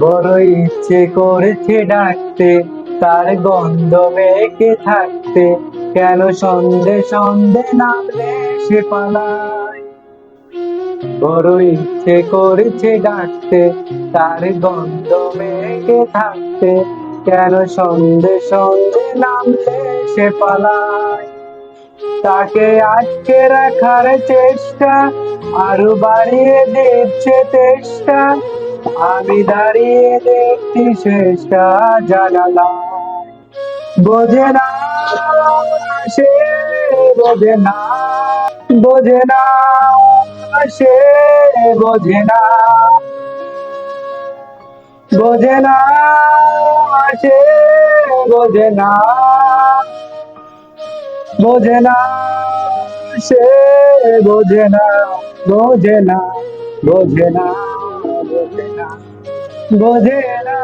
বড় ইচ্ছে করেছে ডাকতে, তার গন্ধ মেখে থাকতে। কেন সন্ধে সন্ধে নামলে সে পালায়? বড় ইচ্ছে করেছে ডাকতে, তার গন্ধ মেখে থাকতে। কেন সন্ধে সন্ধে নামলে সে পালায়? তাকে আটকে রাখার চেষ্টা, আরও বাড়িয়ে দিচ্ছে চেষ্টা আমি দাঁড়িয়ে দেখছি শেষটা জানালা। বোঝে না, সে বোঝে না বোঝে না, সে বোঝে না। বোঝে না, সে বোঝে না বোঝে না, সে বোঝে না বোঝে না বোঝে না। বোঝে না